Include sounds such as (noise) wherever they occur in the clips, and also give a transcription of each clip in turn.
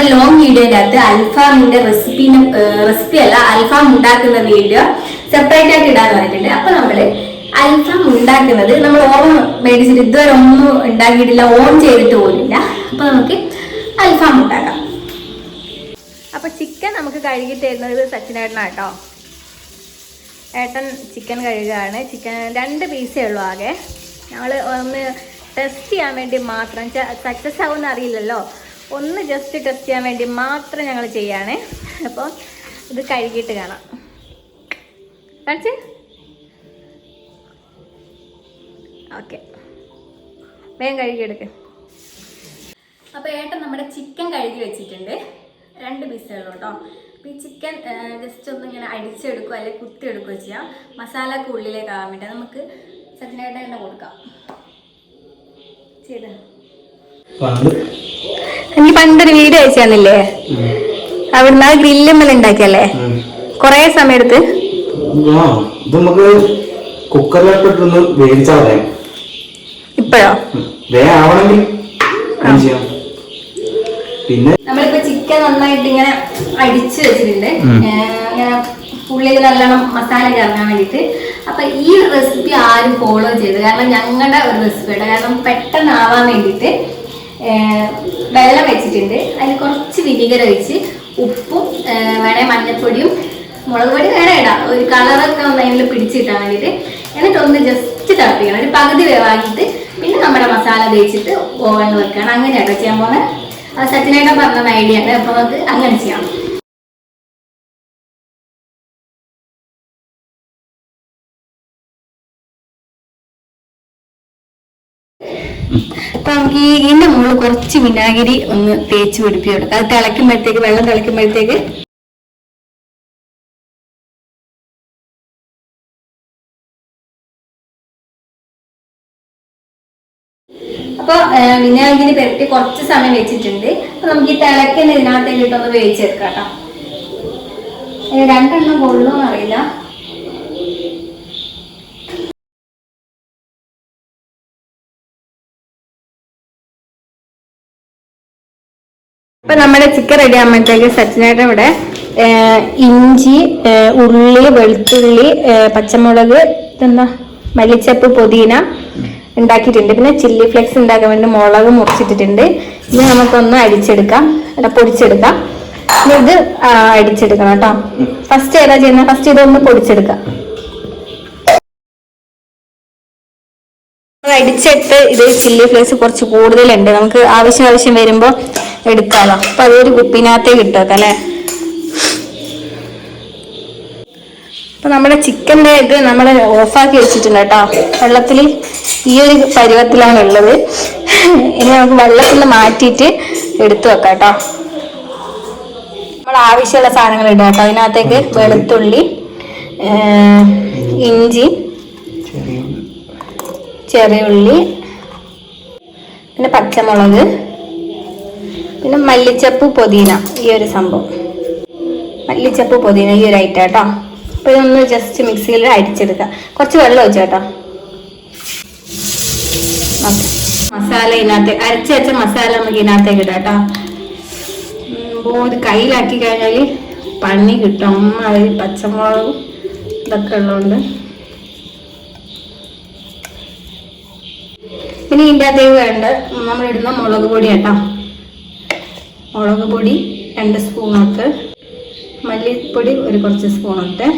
നമ്മുടെ ലോങ് വീഡിയോന്റെ അകത്ത് അൽഫാമിന്റെ recipe recipe അല്ല അൽഫാം ഉണ്ടാക്കുന്ന വീഡിയോ സെപ്പറേറ്റ് ആയിട്ട് ഇടാന്ന് പറഞ്ഞിട്ടുണ്ട്. അപ്പൊ നമ്മൾ അൽഫാം ഉണ്ടാക്കുന്നത് നമ്മൾ ഓവൻ മേടിച്ചിട്ട് ഇതുവരെ ഒന്നും ഉണ്ടാക്കിയിട്ടില്ല ഓൺ ചെയ്തിട്ട് പോലില്ല അപ്പൊ നമുക്ക് അൽഫാം ഉണ്ടാക്കാം. അപ്പൊ ചിക്കൻ നമുക്ക് കഴുകി തരുന്നത് സച്ചിനേട്ടനാട്ടോ ഏട്ടൻ ചിക്കൻ കഴുകുകയാണ് ചിക്കൻ രണ്ട് പീസേ ഉള്ളൂ ആകെ. ഞങ്ങൾ ഒന്ന് ടെസ്റ്റ് ചെയ്യാൻ വേണ്ടി മാത്രം സക്സസ് ആവുമെന്ന് അറിയില്ലല്ലോ. ഒന്ന് ജസ്റ്റ് ടെസ്റ്റ് ചെയ്യാൻ വേണ്ടി മാത്രം ഞങ്ങൾ ചെയ്യാണ്. അപ്പോൾ ഇത് കഴുകിയിട്ട് കാണാം. കാണിച്ച്? ഓക്കെ. വേഗം കഴുകിയെടുക്ക്. അപ്പോൾ ഏട്ടൻ നമ്മുടെ ചിക്കൻ കഴുകി വെച്ചിട്ടുണ്ട്. രണ്ട് പീസുകളും കേട്ടോ. അപ്പോൾ ഈ ചിക്കൻ ജസ്റ്റ് ഒന്ന് ഇങ്ങനെ അടിച്ചെടുക്കുക അല്ലെങ്കിൽ കുത്തിയെടുക്കുകയോ ചെയ്യാം. മസാല ഒക്കെ ഉള്ളിലേക്ക് ആവാൻ വേണ്ടി നമുക്ക് സച്ചിനായിട്ട് തന്നെ കൊടുക്കാം. ചെയ്ത്? എനിക്ക് പണ്ടൊരു വീഡിയോ അയച്ചു തന്നില്ലേ? അവിടുന്ന് ആ ഗ്രില്ലുമ്മൽ ഉണ്ടാക്കിയല്ലേ? കൊറേ സമയം എടുത്ത് ഇത് നമുക്ക് വേവിച്ചാൽ പറയാം ഇപ്പോഴോ? വേ ആവണമെങ്കിൽ അങ്ങനെ ചെയ്യാം? പിന്നെ? നമ്മളിപ്പോ ചിക്കൻ നന്നായിട്ട് ഇങ്ങനെ അടിച്ച് വെച്ചിട്ടുണ്ട്. ഇങ്ങനെ ഉള്ളിൽ നല്ലോണം മസാല ചേർക്കാൻ വേണ്ടിയിട്ട്. അപ്പൊ ഈ റെസിപ്പി ആരും ഫോളോ ചെയ്ത് കാരണം ഞങ്ങളുടെ ഒരു റെസിപ്പിയുടെ കാരണം പെട്ടെന്ന് ആവാൻ വേണ്ടിയിട്ട് ഏർ വെള്ളം വെച്ചിട്ടുണ്ട്. അതിൽ കുറച്ച് വിനീഗർ ഒഴിച്ച് ഉപ്പും വേണേൽ മഞ്ഞപ്പൊടിയും മുളക് പൊടി വേണേ ഇടാം. ഒരു കളറൊക്കെ ഒന്ന് അതിൽ പിടിച്ച് കിട്ടാൻ വേണ്ടിയിട്ട്. എന്നിട്ട് ഒന്ന് ജസ്റ്റ് തിളപ്പിക്കണം. ഒരു പകുതി വേവാക്കിയിട്ട് പിന്നെ നമ്മുടെ മസാല തേച്ചിട്ട് ഓവനിൽ വെക്കണം. അങ്ങനെയാണ് ചെയ്യാൻ പോകുന്നത് അത് സച്ചിനേട്ടൻ പറഞ്ഞ ഐഡിയ ആണ്. അപ്പോൾ നമുക്ക് അങ്ങനെ ചെയ്യാം. അപ്പൊ നമുക്ക് ഈ ഇതിന്റെ മുകളിൽ കുറച്ച് വിനാഗിരി ഒന്ന് തേച്ച് പിടിപ്പിച്ചെടുക്കാം. അത് തിളയ്ക്കുമ്പോഴത്തേക്ക് വെള്ളം തിളയ്ക്കുമ്പോഴത്തേക്ക്. അപ്പൊ വിനാഗിരി പെരട്ടി കുറച്ച് സമയം വെച്ചിട്ടുണ്ട്. അപ്പൊ നമുക്ക് ഈ തിളക്കുന്ന ഇതിനകത്തേക്ക് ഇട്ടൊന്ന് വേവിച്ചെടുക്കാം കേട്ടോ. രണ്ടെണ്ണം കൊള്ളുമെന്ന് ഇപ്പൊ നമ്മുടെ ചിക്കൻ റെഡി ആകുമ്പോഴത്തേക്ക് സച്ചിനായിട്ട് ഇവിടെ ഇഞ്ചി ഉള്ളി വെളുത്തുള്ളി പച്ചമുളക് എന്താ മല്ലിച്ചപ്പ് പുതിന ഉണ്ടാക്കിയിട്ടുണ്ട്. പിന്നെ ചില്ലി ഫ്ലെക്സ് ഉണ്ടാക്കാൻ വേണ്ടി മുളക് മുറിച്ചിട്ടിട്ടുണ്ട്. ഇത് നമുക്കൊന്ന് അടിച്ചെടുക്കാം അല്ല പൊടിച്ചെടുക്കാം. ഇനി ഇത് അടിച്ചെടുക്കണം കേട്ടോ. ഫസ്റ്റ് ഏതാ ചെയ്യുന്നത്? ഫസ്റ്റ് ഇതൊന്ന് പൊടിച്ചെടുക്കാം അടിച്ചിട്ട് ഇത് ചില്ലി ഫ്ലേക്സ് കുറച്ച് കൂടുതലുണ്ട്. നമുക്ക് ആവശ്യം ആവശ്യം വരുമ്പോൾ എടുക്കാമല്ലോ അപ്പം അതൊരു കുപ്പിനകത്തേ കിട്ടുമൊക്കെ അല്ലേ? അപ്പം നമ്മുടെ ചിക്കന്റെ ഇത് നമ്മൾ ഓഫാക്കി വെച്ചിട്ടുണ്ട് കേട്ടോ. വെള്ളത്തിൽ ഈ ഒരു പരുവത്തിലാണ് ഉള്ളത്. ഇനി നമുക്ക് വെള്ളത്തിൽ നിന്ന് മാറ്റിയിട്ട് എടുത്തു വെക്കാം കേട്ടോ. നമ്മൾ ആവശ്യമുള്ള സാധനങ്ങൾ ഇടുക കേട്ടോ. അതിനകത്തേക്ക് വെളുത്തുള്ളി ഇഞ്ചി ചെറിയ ഉള്ളി പിന്നെ പച്ചമുളക് പിന്നെ മല്ലിച്ചപ്പ് പുതിന ഈ ഒരു സംഭവം. മല്ലിച്ചപ്പ് പുതിന ഈ ഒരു ഐറ്റം കേട്ടോ അപ്പൊ ഇതൊന്ന് ജസ്റ്റ് മിക്സിയിൽ അരിച്ചെടുക്കുക കുറച്ച് വെള്ളം ഒഴിച്ചു കേട്ടോ. മസാല ഇതിനകത്ത് അരച്ച് വെച്ച മസാല നമുക്ക് ഇതിനകത്തേക്ക് ഇടാം കേട്ടോ. ഇത് കയ്യിലാക്കി കഴിഞ്ഞാൽ പണി കിട്ടും. അമ്മ പച്ചമുളകും ഇതൊക്കെ ഉള്ളതുകൊണ്ട് ഇനി ഇതിന്റെ അകത്തേക്ക് വേണ്ട? നമ്മളിടുന്ന മുളക് പൊടി കേട്ടോ. മുളക് പൊടി രണ്ട് സ്പൂണൊക്കെ. മല്ലിപ്പൊടി ഒരു കുറച്ച് സ്പൂണൊക്കെ.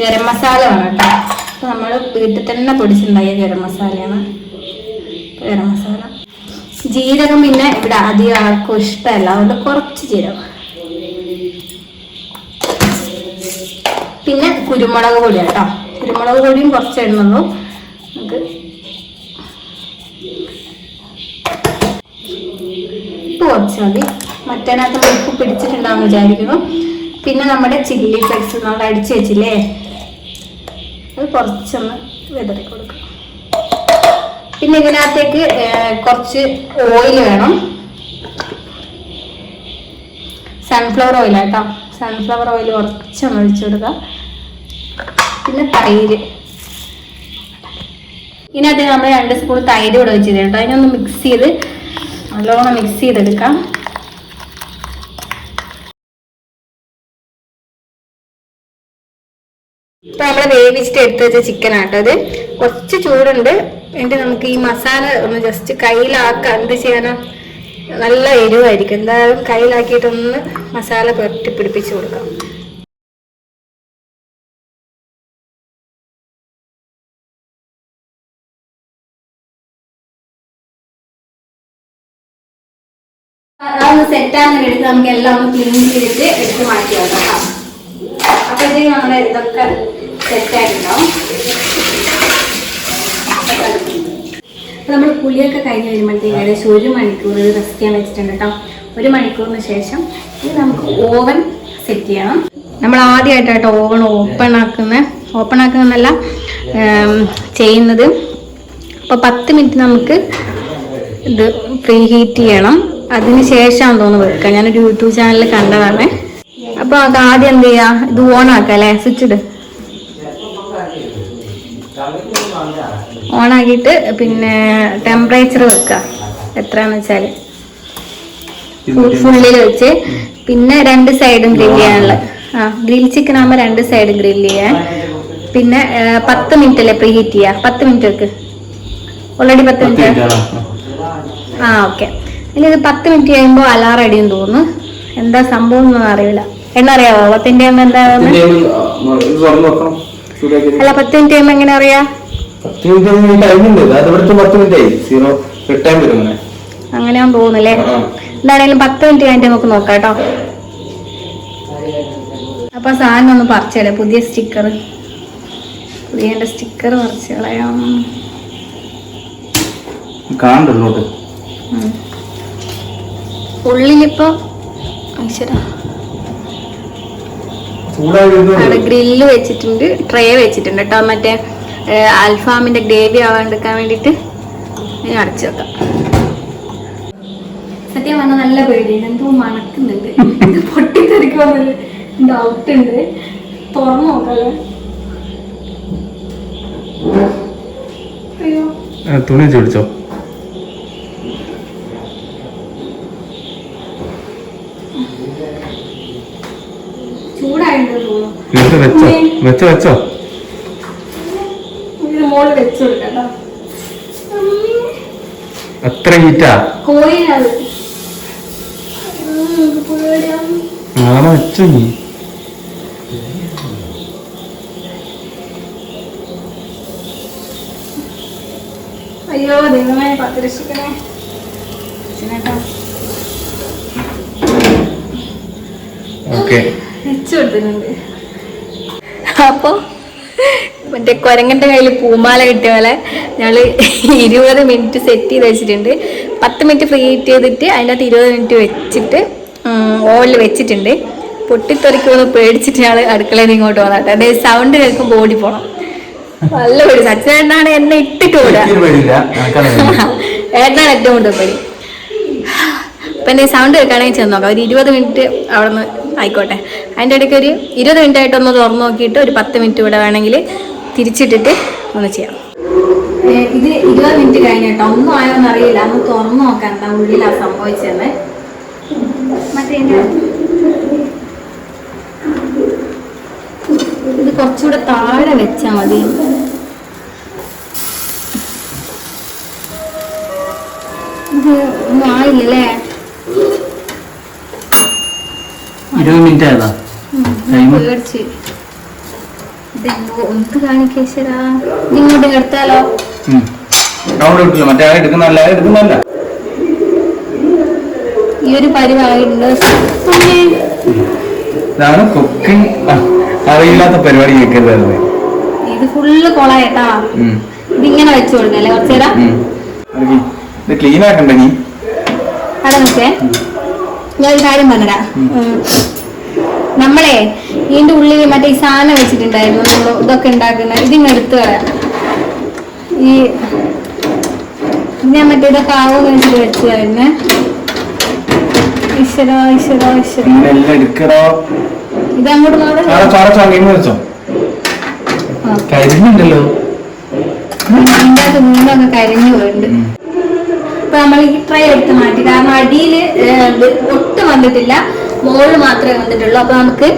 ഗരം മസാല വേണം കേട്ടോ. അപ്പോൾ നമ്മൾ വീട്ടിൽ തന്നെ പൊടിച്ചുണ്ടാക്കിയ ഗരം മസാലയാണ്. ഗരം മസാല. ജീരകം പിന്നെ ഇവിടെ അധികം ആർക്കും ഇഷ്ടമല്ല. അതുകൊണ്ട് കുറച്ച് ജീരകം. പിന്നെ കുരുമുളക് പൊടി കേട്ടോ. കുരുമുളക് പൊടിയും കുറച്ച് ഇടുന്നുള്ളൂ നമുക്ക് ഉപ്പ് കുറച്ച് മതി. മറ്റേനകത്ത് ഉപ്പ് പിടിച്ചിട്ടുണ്ടാവും വിചാരിക്കുന്നു. പിന്നെ നമ്മുടെ ചില്ലി ഫ്ലെക്സ് നമ്മൾ അടിച്ചു വെച്ചില്ലേ? അത് കുറച്ചൊന്ന് വിതറി കൊടുക്കാം. പിന്നെ ഇതിനകത്തേക്ക് കുറച്ച് ഓയിൽ വേണം. സൺഫ്ലവർ ഓയിലാട്ടോ സൺഫ്ലവർ ഓയിൽ കുറച്ചൊന്ന് ഒഴിച്ചു കൊടുക്കുക പിന്നെ തൈര്. ഇനി അത് നമ്മൾ രണ്ട് സ്പൂൺ തൈര് കൂടെ വെച്ച് കേട്ടോ. അതിനൊന്ന് മിക്സ് ചെയ്ത് നല്ലോണം മിക്സ് ചെയ്തെടുക്കാം. ഇപ്പൊ നമ്മൾ വേവിച്ചിട്ട് എടുത്ത് വെച്ച ചിക്കൻ ആട്ടോ അത് കുറച്ച് ചൂടുണ്ട്. എന്നിട്ട് നമുക്ക് ഈ മസാല ഒന്ന് ജസ്റ്റ് കയ്യിലാക്കാം. എന്ത് ചെയ്യാനാ? നല്ല എരിവായിരിക്കും. എന്തായാലും കയ്യിലാക്കിയിട്ടൊന്ന് മസാല പുരട്ടി പിടിപ്പിച്ച് കൊടുക്കാം. അതൊന്ന് സെറ്റ് ആകാൻ എടുത്ത് നമുക്ക് എല്ലാം ഒന്ന് ക്ലീൻ ചെയ്തിട്ട് എടുത്ത് മാറ്റി വെക്കാം. അപ്പോഴത്തേക്കും നമ്മുടെ ഇതൊക്കെ സെറ്റ് ആയിട്ടുണ്ടാവും. നമ്മൾ പുളിയൊക്കെ കഴിഞ്ഞ് വരുമ്പോഴത്തേക്ക് ഏകദേശം ഒരു മണിക്കൂർ റെസ്റ്റ് ചെയ്യാൻ വെച്ചിട്ടുണ്ട് കേട്ടോ ഒരു മണിക്കൂറിന് ശേഷം ഇത് നമുക്ക് ഓവൻ സെറ്റ് ചെയ്യണം. നമ്മൾ ആദ്യമായിട്ടാട്ടോ ഓവൺ ഓപ്പൺ ആക്കുന്ന ഓപ്പൺ ആക്കുന്നതല്ല ചെയ്യുന്നത്. അപ്പോൾ പത്ത് മിനിറ്റ് നമുക്ക് ഇത് പ്രീ ഹീറ്റ് ചെയ്യണം. അതിന് ശേഷമാണ് തോന്നുന്നു വെക്കുക ഞാനൊരു യൂട്യൂബ് ചാനലിൽ കണ്ടതാണ്. അപ്പോൾ അത് ആദ്യം എന്ത് ചെയ്യാ? ഇത് ഓൺ ആക്കാം അല്ലേ സ്വിച്ച് ഇട്. ഓൺ ആക്കിയിട്ട് പിന്നെ ടെമ്പറേച്ചർ വെക്കുക എത്രയാന്ന് വെച്ചാൽ ഫുള്ളിൽ വെച്ച്. പിന്നെ രണ്ട് സൈഡും ഗ്രിൽ ചെയ്യാനുള്ള ആ ഗ്രിൽ ചിക്കൻ ആകുമ്പോൾ രണ്ട് സൈഡ് ഗ്രിൽ ചെയ്യാൻ. പിന്നെ പത്ത് മിനിറ്റ് അല്ലേ പ്രീ ഹീറ്റ് ചെയ്യാം? പത്ത് മിനിറ്റ് വെക്ക്. ഓൾറെഡി പത്ത് മിനിറ്റ് ആ? ഓക്കെ ഇനി ഇത് പത്ത് മിനിറ്റ് കഴിയുമ്പോൾ അലാറം അടിയും തോന്നുന്നു. എന്താ സംഭവം എന്നൊന്നും അറിയില്ല. എന്നറിയാവോ പത്തിന്റെ എന്താ അല്ല പത്ത് മിനിറ്റ് കഴിയുമ്പോ എങ്ങനെ അറിയാ? അങ്ങനെ. അങ്ങനെയാന്ന് തോന്നുന്നല്ലേ എന്താണെങ്കിലും പത്ത് മിനിറ്റ് കഴിഞ്ഞിട്ട് നമുക്ക് നോക്കാം കേട്ടോ. അപ്പൊ സാധനം ഒന്ന് പറിച്ചല്ലേ പുതിയ സ്റ്റിക്കർ പുതിയ സ്റ്റിക്കർ പറിച്ചു കളയാം. ഉം. ഉള്ളിലിപ്പോ അവിടെ ഗ്രില്ല് വെച്ചിട്ടുണ്ട് ട്രേ വെച്ചിട്ടുണ്ട് കേട്ടോ. മറ്റേ അൽഫാമിന്റെ ഗ്രേവി ആവാണ്ടിരിക്കാൻ വേണ്ടിട്ട് ഇനി അടച്ചു വെക്കാം. സത്യം പറഞ്ഞാൽ നല്ല പേടിയുണ്ട് എന്തോ മണക്കുന്നുണ്ട്. ഇത് പൊട്ടിത്തെറിക്കുമെന്നൊരു ഡൗട്ട് ഉണ്ട്. തുറന്നു നോക്കാം തുണി വെച്ച് ഇത് വെച്ചോ വെച്ചോ വെച്ചോ. അത്ര ഹീറ്റാ നാളെ വെച്ചോ നീ? അയ്യോ ദൈവമേ പത്ത് രക്ഷിക്കണേ ഓക്കെ. വെച്ചു കൊടുത്തിട്ടുണ്ട് അപ്പൊ മറ്റേ കുരങ്ങന്റെ കയ്യിൽ പൂമാല കിട്ടിയ പോലെ ഞങ്ങൾ ഇരുപത് മിനിറ്റ് സെറ്റ് ചെയ്ത് വെച്ചിട്ടുണ്ട്. പത്ത് മിനിറ്റ് ഫ്രീ ഹീറ്റ് ചെയ്തിട്ട് അതിനകത്ത് ഇരുപത് മിനിറ്റ് വെച്ചിട്ട് ഓവനിൽ വെച്ചിട്ടുണ്ട്. പൊട്ടിത്തെറിക്കുമെന്ന് പേടിച്ചിട്ട് ഞങ്ങൾ അടുക്കളയിൽ ഇങ്ങോട്ട് വന്നിട്ട് അതായത് സൗണ്ട് കേൾക്കും ബോഡി പോണം. നല്ല പേടി. സച്ചിനാണ് എന്നെ ഇട്ടിട്ട് ഓടുക. (laughs) ഏട്ടനാണ് ഏറ്റവും കൂടുതൽ പേടി. അപ്പൊ എന്റെ സൗണ്ട് കേൾക്കുകയാണെങ്കിൽ ചെന്ന് നോക്കാം. ഒരു ഇരുപത് മിനിറ്റ് അവിടെ നിന്ന് ആയിക്കോട്ടെ. അതിന്റെ ഇടയ്ക്ക് ഒരു ഇരുപത് മിനിറ്റ് ആയിട്ടൊന്ന് തുറന്നു നോക്കിയിട്ട് ഒരു പത്ത് മിനിറ്റ് ഇവിടെ വേണമെങ്കിൽ തിരിച്ചിട്ടിട്ട് ഒന്ന് ചെയ്യാം. ഇത് ഇരുപത് മിനിറ്റ് കഴിഞ്ഞിട്ടോ? ഒന്നും ആയോന്ന് അറിയില്ല. ഒന്ന് തുറന്നു നോക്കാൻ എന്താ ഉള്ളിലാ ഇതിന്റെ- ഇത് കുറച്ചുകൂടെ താഴെ വെച്ചാൽ മതി. ഇത് ഒന്നും ആയില്ലല്ലേ? ഇരുപത് മിനിറ്റ് ആയതാ. ടൈം പേടിച്ച് ഇതെന്തോ ഒന്ന് കാണിക്കേശ്വരാ ഇങ്ങോട്ട് എടുത്താലോ റൗണ്ട് കിട്ടില്ല മറ്റേ ആൾ എടുക്കുന്നല്ല എടുക്കുന്നല്ല ഈ ഒരു പരിപാടിയുണ്ട് പിന്നെ ഇതാണ് കുക്കിംഗ് അറിയില്ലാത്ത പരിപാടി കേൾക്കരുതായിരുന്നു. ഇത് ഫുള്ള് കൊളായിട്ടാ. ഇതിങ്ങനെ വെച്ചു കൊടുക്കല്ലേ കുറച്ചേരാ? ഇത് ക്ലീൻ ആക്കണ്ടേ നീ? അവിടെ നോക്കേ ഞാൻ ഒരു കാര്യം പറഞ്ഞുതരാം ഉം. നമ്മളെ ഇതിന്റെ ഉള്ളിൽ മറ്റേ ഈ സാധനം വെച്ചിട്ടുണ്ടായിരുന്നു നമ്മൾ ഇതൊക്കെ ഉണ്ടാക്കുന്ന ഇതിങ്ങ് എടുത്തു കളയാം. ഈ ഞാൻ മറ്റേ ഇതൊക്കെ ആവുമെന്ന് വെച്ചിട്ട് വെച്ചതായിരുന്നേ ഈശ്വരോ ഈശ്വരോ ഈശ്വരോ. ഇത് അങ്ങോട്ട് കരിഞ്ഞുണ്ടല്ലോ. അതിന്റെ അകത്ത് കരിഞ്ഞു പോയിട്ടുണ്ട്. അപ്പൊ നമ്മൾ ഈ ട്രൈ എടുത്ത് മാറ്റി. കാരണം അടിയിൽ ഒട്ടും വന്നിട്ടില്ല. മുകളിൽ മാത്രമേ വന്നിട്ടുള്ളൂ അപ്പൊ നമുക്ക്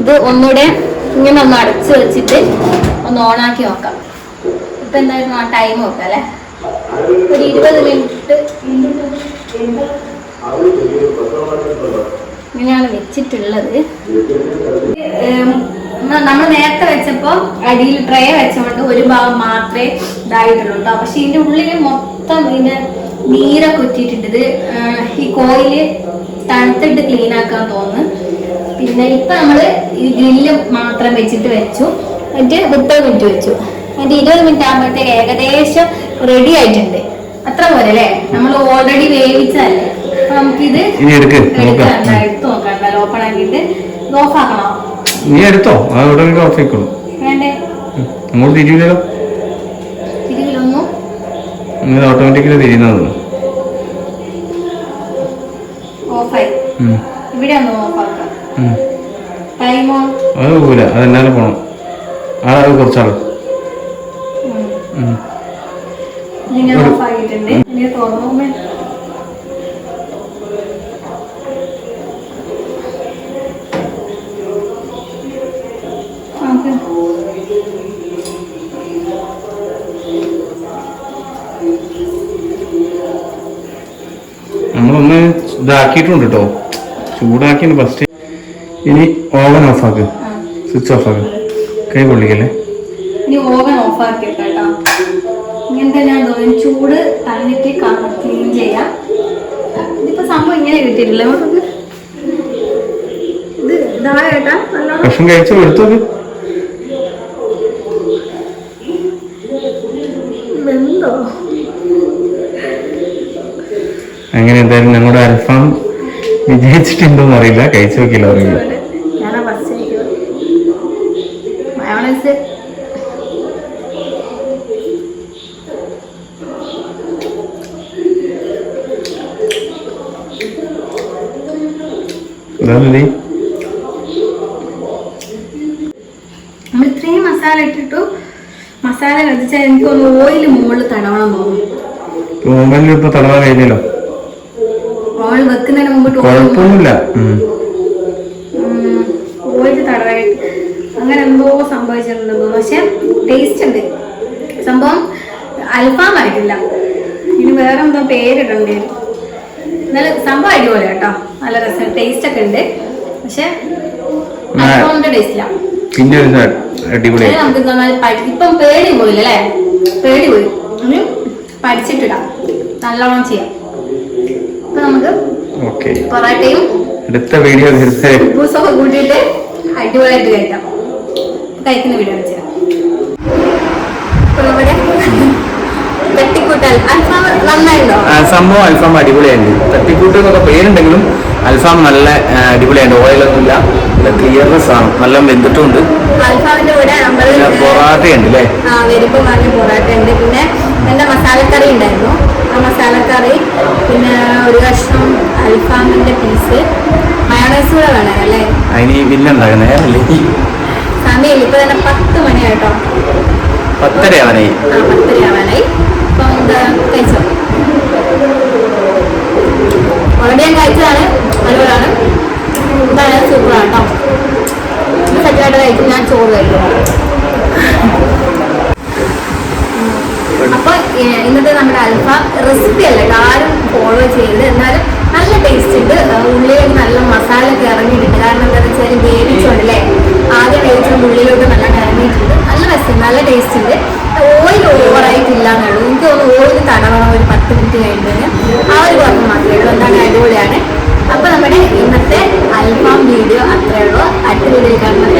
ഇത് ഒന്നുകൂടെ ഇങ്ങനെ ഒന്ന് അടച്ച് വെച്ചിട്ട് ഒന്ന് ഓണാക്കി നോക്കാം. ഇപ്പൊ എന്തായിരുന്നു ആ ടൈം നോക്കാം അല്ലെ? ഒരു ഇരുപത് മിനിറ്റ് ഇങ്ങനെയാണ് വെച്ചിട്ടുള്ളത്. നമ്മൾ നേരത്തെ വെച്ചപ്പോ അടിയിൽ ട്രേ വെച്ചുകൊണ്ട് ഒരു ഭാഗം മാത്രമേ ഇതായിട്ടുള്ളൂ കേട്ടോ പക്ഷെ ഇതിന്റെ ഉള്ളിൽ മൊത്തം ഇതിന്റെ നീരൊക്കെ കുറ്റിയിട്ടുണ്ട്. ഈ കോയിൽ തണുത്തിട്ട് ക്ലീൻ ആക്കാൻ തോന്നുന്നു. പിന്നെ ഇപ്പൊ നമ്മൾ ഈ ഗ്രില്ല് മാത്രം വെച്ചിട്ട് വെച്ചു. എന്നിട്ട് മുപ്പത് മിനിറ്റ് വെച്ചു. എന്നിട്ട് ഇരുപത് മിനിറ്റ് ആകുമ്പോഴത്തേക്ക് ഏകദേശം റെഡി ആയിട്ടുണ്ട്. അത്ര പോലെ അല്ലേ? നമ്മൾ ഓൾറെഡി വേവിച്ചതല്ലേ? അപ്പൊ നമുക്കിത് എടുത്ത് നോക്കാം. ഓപ്പൺ ആക്കിയിട്ട് ഓഫ് ആക്കണോ? നീ എടുത്തോ? അവിടെ ഓഫ് ആയിക്കോളൂ. വേണ്ടേ? തിരിയില്ലല്ലോ തിരിയില്ലൊന്നും ഓട്ടോമാറ്റിക്കലി തിരിയുന്നത് ഇവിടെ ഒന്ന് ടൈമോ അത് പോകില്ല പോണം. കുറച്ചാൾ. ഇനി തുറന്നു നമ്മളൊന്ന് ഇതാക്കിയിട്ടുണ്ട് കേട്ടോ ചൂടാക്കിയാണ് ഫസ്റ്റ് ഇനി ഓവൻ ഓഫ് ആക്കുക സ്വിച്ച് ഓഫ് ആക്കുക കൈ പൊള്ളിക്കല്ലേ? ഇനി ഓവൻ ഓഫ് ആക്കി കേട്ടോ. ഇങ്ങനത്തെ ഞാൻ തോന്നുന്നു ചൂട് തന്നിട്ട് ക്ലീൻ ചെയ്യാം. ഇതിപ്പോ സംഭവം ഇങ്ങനെ കിട്ടിയിട്ടില്ല? ഇത് ഭക്ഷണം കഴിച്ചു വെന്തോ? അങ്ങനെ എന്തായാലും ഞങ്ങളുടെ അൽഫാം വിജയിച്ചിട്ടുണ്ടോന്ന് അറിയില്ല കഴിച്ചു നോക്കില്ല അറിയില്ല നമ്മൾ ഇത്രയും മസാല ഇട്ടിട്ടു മസാല കത്തിച്ചാൽ എനിക്കൊന്ന് ഓയിൽ മുകളിൽ തടവണം തോന്നുന്നു. ഇപ്പൊ തടവാൻ കഴിഞ്ഞല്ലോ ഓയിൽ വെക്കുന്നതിന് മുമ്പിട്ട് ഓയിൽ കുഴപ്പമൊന്നുമില്ല. തടവായിട്ട് അങ്ങനെ എന്തോ സംഭവിച്ചിട്ടുണ്ട്. പക്ഷെ ടേസ്റ്റ് ഉണ്ട്. സംഭവം അൽഫാം ആയിട്ടില്ല. ഇനി വേറെ എന്തോ പേരിടണ്ടേ? എന്നാലും സംഭവം അടിപൊളി കേട്ടോ. നല്ല രസം. ടേസ്റ്റ് ഒക്കെ ഉണ്ട്. പക്ഷെ അൽഫാമിന്റെ ടേസ്റ്റ് ഇല്ല. പിന്നെ അടിപൊളി നമുക്ക് ഇപ്പം പേടി പോയില്ല അല്ലേ? പേടി പോയി. പഠിച്ചിട്ടിടാം. നല്ലോണം ചെയ്യാം. അപ്പൊ നമുക്ക് ഓക്കെ. പൊറാട്ടയും അടുത്ത വീഡിയോ കൂട്ടിയിട്ട് അടിപൊളിയായിട്ട് കഴിക്കാം. കഴിക്കുന്ന വീഡിയോ വെച്ചാൽ നമ്മുടെ തട്ടിക്കൂട്ടൽ അൽഫാം സംഭവം അൽഫാം അടിപൊളിയായിട്ട് തട്ടിക്കൂട്ട് എന്നൊക്കെ പേരുണ്ടെങ്കിലും അൽഫാം നല്ല ആ, ഓയിലൊന്നും ഓയിലൊന്നുമില്ല. നല്ല ക്ലിയർനെസ് ആണ്. നല്ല വെന്തിട്ടുണ്ട്. അൽഫാമിന്റെ കൂടെ നമ്മൾ പിന്നെ പൊറാട്ടയുണ്ട് അല്ലേ? ആ വരുമ്പോ പറഞ്ഞ പൊറാട്ട ഉണ്ട് പിന്നെ എന്റെ മസാലക്കറി ഉണ്ടായിരുന്നു. ആ മസാലക്കറി പിന്നെ ഒരു കഷ്ണം അൽഫാമിന്റെ പീസ് മയോണൈസ് കൂടെ വേണം അല്ലേ? അതിന് അല്ലേ സമയമില്ല ഇപ്പൊ തന്നെ പത്ത് മണിയായിട്ടോ? പത്തരയാവാനായി പത്തരയാവാനായി ആ അപ്പൊ എന്താ കഴിച്ചോ? ഓൾറെഡി ഞാൻ കഴിച്ചതാണ്. അതുപോലാണ് ഇതാണ് സൂപ്പറാണ് കേട്ടോ സെറ്റായിട്ട് കഴിക്കും. ഞാൻ ചോറ് കഴിക്കും. അപ്പൊ ഇന്നത്തെ നമ്മുടെ അൽഫ റെസിപ്പി അല്ല? ആരും ഫോളോ ചെയ്യരുത്. എന്നാലും നല്ല ടേസ്റ്റ് ഉണ്ട്. ഉള്ളിൽ നല്ല മസാല ഒക്കെ ഇറങ്ങിയിട്ടുണ്ട്. കാരണം എന്താ വെച്ചാൽ വേവിച്ചുണ്ട് അല്ലേ ആദ്യം വേവിച്ചോണ്ട് ഉള്ളിലോട്ട് നല്ല ഇറങ്ങിയിട്ടുണ്ട് നല്ല രസം നല്ല ടേസ്റ്റ് ഉണ്ട്. ഓയിൽ ഓവറായിട്ടില്ല എന്നുള്ളൂ എനിക്ക് തോന്നുന്നു ഓയിൽ തടവണം ഒരു പത്ത് മിനിറ്റ് കഴിഞ്ഞാൽ ആ ഒരു കുഴപ്പം മാത്രമേ ഉള്ളൂ. എന്താണ് അടിപൊളിയാണ്. അപ്പൊ നമ്മുടെ ഇന്നത്തെ അൽഫാം വീഡിയോ അത്രയുള്ളൂ അടുത്ത വീഡിയോ കാണുന്നത്